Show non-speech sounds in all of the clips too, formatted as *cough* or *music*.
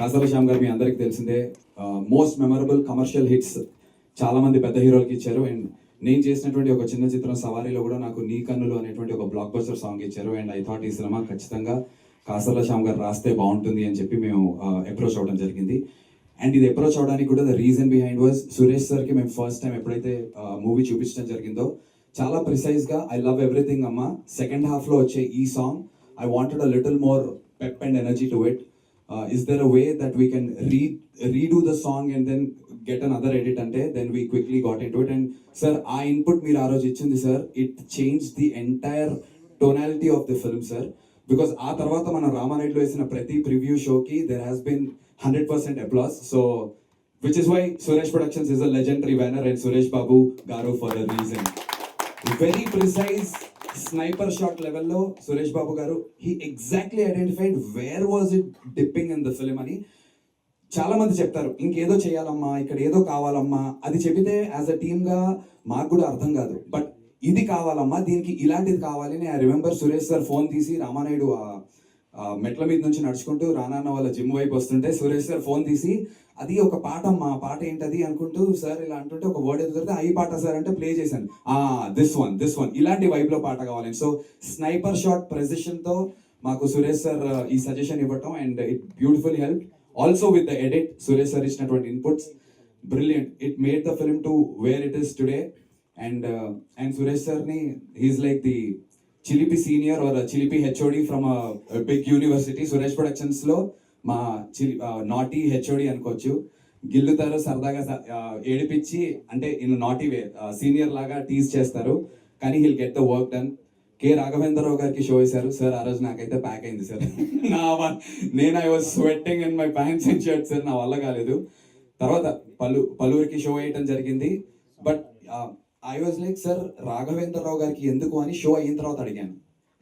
కాసల శ్యామ్ గారు మీ అందరికీ తెలిసిందే మోస్ట్ మెమరబుల్ కమర్షియల్ హిట్స్ చాలా మంది పెద్ద హీరోలకి ఇచ్చారు. అండ్ నేను చేసినటువంటి ఒక చిన్న చిత్రం సవారీలో కూడా నాకు నీ కన్నులు అనేటువంటి ఒక బ్లాక్ బస్టర్ సాంగ్ ఇచ్చారు. అండ్ ఐ థాట్ ఈ సినిమా ఖచ్చితంగా కాసర్ల శ్యామ్ గారు రాస్తే బాగుంటుంది అని చెప్పి మేము అప్రోచ్ అవ్వడం జరిగింది. అండ్ ఇది అప్రోచ్ అవడానికి కూడా the reason behind was Suresh సార్కి మేము ఫస్ట్ టైం ఎప్పుడైతే మూవీ చూపించడం జరిగిందో చాలా ప్రిసైజ్గా ఐ లవ్ ఎవ్రీథింగ్ అమ్మ సెకండ్ హాఫ్లో వచ్చే ఈ song I wanted a little more pep and energy to it is there a way that we can re redo the song and then get another edit అంటే then we quickly got in to it and sir ఆ input మీరు ఆ రోజు ఇచ్చింది sir it change the entire tonality of the film sir because ఆ తర్వాత మనం రామారెడ్డిలో వేసిన ప్రతి ప్రివ్యూ షోకి there has been hundred percent applause so which is why Suresh productions is a legendary banner and Suresh Babu garu for the reason very precise sniper shot లెవెల్లో Suresh Babu garu he exactly identified where was it dipping in the film అని చాలా మంది చెప్తారు. ఇంకేదో చేయాలమ్మా ఇక్కడ ఏదో కావాలమ్మా అది చెబితే యాజ్ అ టీమ్గా మాకు కూడా అర్థం కాదు. బట్ ఇది కావాలమ్మా దీనికి ఇలాంటిది కావాలి అని I remember Suresh sir phone తీసి రామానాయుడు మెట్ల మీద నుంచి నడుచుకుంటూ రానాన్న వాళ్ళ జిమ్ వైపు వస్తుంటే సురేష్ సార్ ఫోన్ తీసి అది ఒక పాట మా పాట ఏంటది? అనుకుంటూ సార్ ఇలా అంటుంటే ఒక వర్డ్ ఎదుగుతుంటే ఈ పాట సార్ అంటే ప్లే చేశాను. ఆ దిస్ వన్ దిస్ వన్ ఇలాంటి వైబ్లో పాట కావాలి. సో స్నైపర్ షాట్ ప్రెసిషన్తో మాకు సురేష్ సార్ ఈ సజెషన్ ఇవ్వటం and it beautiful help also with the edit Suresh sir ఇచ్చినటువంటి inputs brilliant it made the film to where it is today and and Suresh సార్ని he's like the చిలిపి senior or చిలిపి HOD from big university Suresh ప్రొడక్షన్స్లో మా చిలి naughty HOD అనుకోవచ్చు. గిల్లుతారు సరదాగా ఏడిపించి అంటే ఇన్ నాటీ వే సీనియర్ లాగా టీజ్ చేస్తారు. కానీ he'll get the work done K Raghavendra Rao గారికి షో వేశారు. సార్ ఆ రోజు నాకైతే ప్యాక్ అయింది సార్ *laughs* నా నేను I was sweating in my pants and shirt sir నా వల్ల కాలేదు. తర్వాత పలు పలువురికి షో వేయటం జరిగింది. But I was like sir Raghavendra Rao గారికి ఎందుకు అని షో అయిన తర్వాత అడిగాను.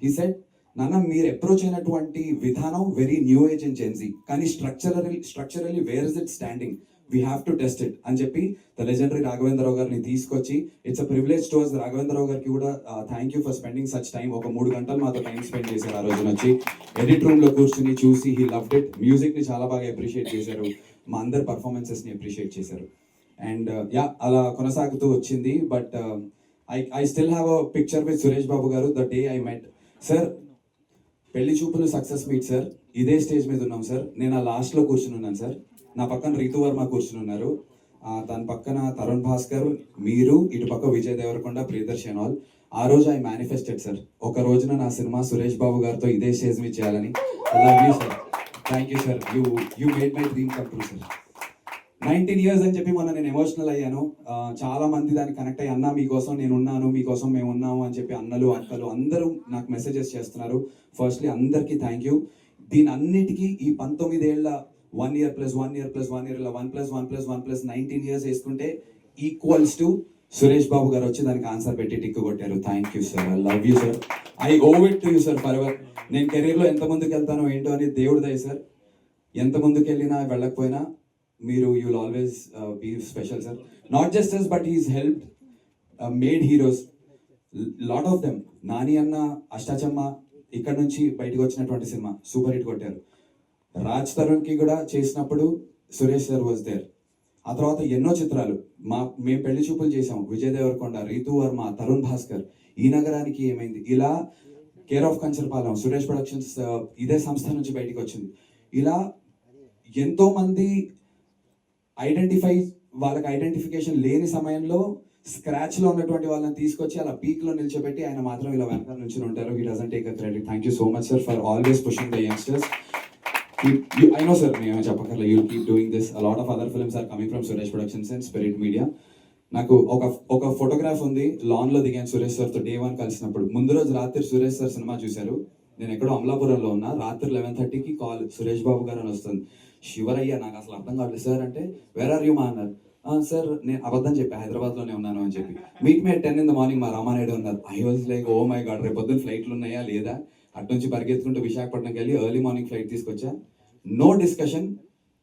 ఈ సెట్ నాన్న మీరు అప్రోచ్ అయినటువంటి విధానం very new age and Gen Z కానీ structural structurally where is it standing we have to test it అని చెప్పి ద లెజెండరీ రాఘవేంద్రరావు గారిని తీసుకొచ్చి it's a privilege towards Raghavendra Rao గారికి కూడా thank you for spending such time ఒక మూడు గంటలు మాతో టైం స్పెండ్ చేశారు ఆ రోజున వచ్చి. ఎడిట్ రూమ్లో కూర్చుని చూసి హీ లవ్డ్ ఇట్ మ్యూజిక్ని చాలా బాగా అప్రిషియేట్ చేశారు. మా అందరి పర్ఫార్మెన్సెస్ని అప్రిషియేట్ చేశారు. అండ్ యా uh, అలా కొనసాగుతూ వచ్చింది. But I I still have a picture with Suresh Babu garu the day I met sir Pelli Choopulu success meet sir ఇదే స్టేజ్ మీద ఉన్నాం సార్ నేను ఆ లాస్ట్లో కూర్చుని ఉన్నాను సార్ నా పక్కన రీతు వర్మ కూర్చుని ఉన్నారు. దాని పక్కన తరుణ్ భాస్కర్ మీరు ఇటు పక్క విజయ్ దేవరకొండ ప్రియదర్శన్ ఆల్ ఆ రోజు ఐ మేనిఫెస్టెడ్ సార్ ఒక రోజున నా సినిమా సురేష్ బాబు గారితో ఇదే స్టేజ్ మీద చేయాలని. Sir thank you sir you you made my dream come true sir nineteen years అని చెప్పి మొన్న నేను ఎమోషనల్ అయ్యాను. చాలా మంది దానికి కనెక్ట్ అయ్యి అన్న మీకోసం నేను ఉన్నాను మీకోసం మేము ఉన్నాము అని చెప్పి అన్నలు అక్కలు అందరూ నాకు మెసేజెస్ చేస్తున్నారు. ఫస్ట్లీ అందరికీ థ్యాంక్ యూ దీని అన్నిటికీ ఈ పంతొమ్మిదేళ్ళ one year plus one year plus one year one plus one plus one plus nineteen years వేసుకుంటే ఈక్వల్స్ టు సురేష్ బాబు గారు వచ్చి దానికి ఆన్సర్ పెట్టి టిక్ కొట్టారు thank you sir I love you sir I owe it to you sir for ever నేను కెరీర్లో ఎంత ముందుకు వెళ్తానో ఏంటో అని దేవుడు దయ సార్ ఎంత ముందుకు వెళ్ళినా వెళ్ళకపోయినా మీరు you will always be special sir not just as but his help made heroes lot of them Nani అన్న అష్టాచమ్మ ఇక్కడ నుంచి బయటకు వచ్చినటువంటి సినిమా సూపర్ హిట్ కొట్టారు. రాజ్ తరుణ్కి కూడా చేసినప్పుడు సురేష్ సార్ వాజ్ దేర్ ఆ తర్వాత ఎన్నో చిత్రాలు. మా మేము పెళ్ళి చూపులు చేసాం విజయ్ దేవరకొండ రీతు వర్మ తరుణ్ భాస్కర్. ఈ నగరానికి ఏమైంది? ఇలా care of Kancharapalem Suresh productions ఇదే సంస్థ నుంచి బయటికి వచ్చింది. ఇలా ఎంతో మంది ఐడెంటిఫై వాళ్ళకి ఐడెంటిఫికేషన్ లేని సమయంలో స్క్రాచ్లో ఉన్నటువంటి వాళ్ళని తీసుకొచ్చి అలా పీక్లో నిలిచోబెట్టి నిల్చోబెట్టి ఆయన మాత్రం ఇలా వెనక నుంచి ఉంటారు. He doesn't take a credit thank you so much sir for always pushing the youngsters I know sir మేము చెప్పకర్లే you keep doing this a lot of other films are coming from Suresh productions and spirit media నాకు ఒక ఒక photograph ఉంది. లాన్లో దిగాను సురేష్ సార్తో day one కలిసినప్పుడు. ముందు రోజు రాత్రి సురేష్ సార్ సినిమా చూశారు. నేను ఎక్కడో అమలాపురంలో ఉన్నా. రాత్రి లెవెన్ థర్టీకి కాల్ సురేష్ బాబు గారు అని వస్తుంది. శివరయ్య నాకు అసలు అర్థం కావట్లేదు. సార్ అంటే వేర్ ఆర్ యూ మా అన్నారు. "ఆ, సార్ నేను అబద్ధం చెప్పి హైదరాబాద్లోనే ఉన్నాను అని చెప్పి. Meet me ten in the morning మా రామానాయుడు ఉన్నారు I was like oh my god రేపు పొద్దున్న ఫ్లైట్లు ఉన్నాయా లేదా? అటు నుంచి పరిగెత్తుకుంటూ విశాఖపట్నంకి వెళ్ళి ఎర్లీ మార్నింగ్ ఫ్లైట్ తీసుకొచ్చా? నో డిస్కషన్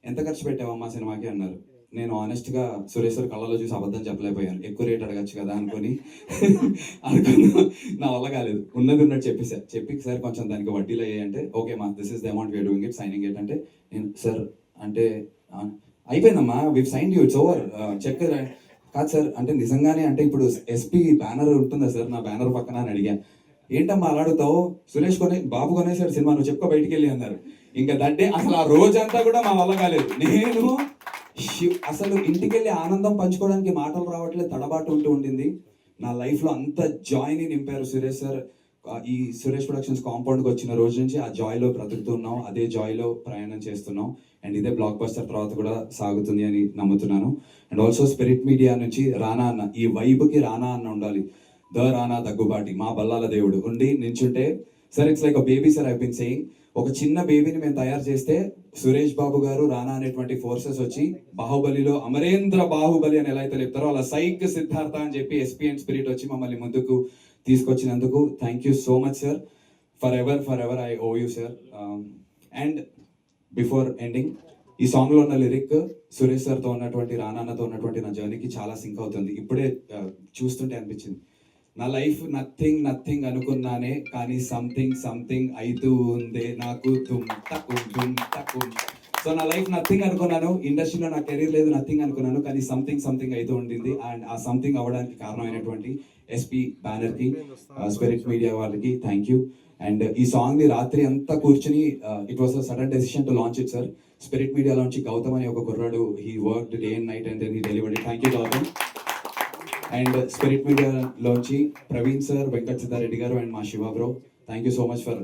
ఎంత ఖర్చు పెట్టావమ్మా సినిమాకి? అన్నారు. నేను ఆనెస్ట్గా సురేష్ సార్ కళ్ళలో చూసి అబద్ధం చెప్పలేకపోయాను. ఎక్కువ రేట్ అడగచ్చు కదా అనుకొని *laughs* అనుకున్నా. నా వల్ల కాలేదు. ఉన్నది ఉన్నట్టు చెప్పేసా. చెప్పి సార్ కొంచెం దానికి వడ్డీలు అయ్యాయి అంటే ఓకే మా this is the amount we're doing it signing it అంటే నేను సార్ అంటే "ఆ, అయిపోయిందమ్మా. We've sign you it's over cheque కాదు. సార్ అంటే నిజంగానే అంటే ఇప్పుడు ఎస్పీ బ్యానర్ ఉంటుందా సార్? నా బ్యానర్ పక్కన అని అడిగా. ఏంటమ్మా అలా అడుగుతావు? సురేష్ కొనే బాబు కొనేసాడు సినిమా నువ్వు చెప్పుకో బయటికి వెళ్ళి అన్నారు. ఇంకా దట్టే అసలు ఆ రోజంతా కూడా మా వల్ల కాలేదు. నేను శివ్- అసలు ఇంటికెళ్ళి ఆనందం పంచుకోవడానికి మాటలు రావట్లేదు తడబాటు ఉంటూ ఉండింది. నా లైఫ్లో అంత జాయిన్ని నింపారు సురేష్ సార్ ఈ సురేష్ ప్రొడక్షన్స్ కాంపౌండ్కి వచ్చిన రోజు నుంచి ఆ జాయ్లో బ్రతుకుతున్నాం అదే జాయ్లో ప్రయాణం చేస్తున్నాం. అండ్ ఇదే బ్లాక్ బస్టర్ తర్వాత కూడా సాగుతుంది అని నమ్ముతున్నాను. అండ్ ఆల్సో స్పిరిట్ మీడియా నుంచి రానా అన్న ఈ వైబ్కి రానా అన్న ఉండాలి. ద రానా దగ్గుబాటి మా బల్లాల దేవుడు ఉండి నించుంటే sir it's like baby sir I been saying ఒక చిన్న బేబీని మేము తయారు చేస్తే సురేష్ బాబు గారు రానా అనేటువంటి ఫోర్సెస్ వచ్చి బాహుబలిలో అమరేంద్ర బాహుబలి అని ఎలా అయితే చెప్తారో అలా సైక్ సిద్ధార్థ అని చెప్పి ఎస్పీ అండ్ స్పిరిట్ వచ్చి మమ్మల్ని ముందుకు తీసుకొచ్చినందుకు thank you so much sir for ever for ever I owe you sir and before ending ఈ సాంగ్లో ఉన్న లిరిక్ సురేష్ సార్తో ఉన్నటువంటి రానాన్నతో ఉన్నటువంటి నా జర్నీకి చాలా సింక్ అవుతుంది. ఇప్పుడే uh, చూస్తుంటే అనిపించింది. నా లైఫ్ నథింగ్ నథింగ్ అనుకున్నానే కానీ సంథింగ్ సంథింగ్ అవుతూ ఉందే. నాకు తుమ్ తక్కువ తుమ్ తక్కువ సో నా లైఫ్ నథింగ్ అనుకున్నాను. ఇండస్ట్రీలో నా కెరీర్ లేదు నథింగ్ అనుకున్నాను కానీ సంథింగ్ సంథింగ్ అయితే ఉండింది. అండ్ ఆ సంథింగ్ అవ్వడానికి కారణమైనటువంటి ఎస్పీ బ్యానర్కి స్పిరిట్ మీడియా వాళ్ళకి థ్యాంక్ యూ అండ్ ఈ సాంగ్ని రాత్రి అంతా కూర్చుని it was a sudden decision to launch it sir spirit media నుంచి గౌతమ్ అనే ఒక కుర్రాడు he work day and night and then he delivery thank you Gautam. And spirit మీడియాలోంచి Praveen sir Venkata Siddha Reddy గారు అండ్ మా Shiva bro thank you so much for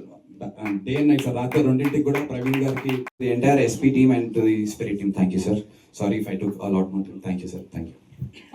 day and night sir రాత్రి రెండింటికి కూడా ప్రవీణ్ గారికి the entire SP team and the spirit team thank you sir sorry if I took a lot thank you sir thank you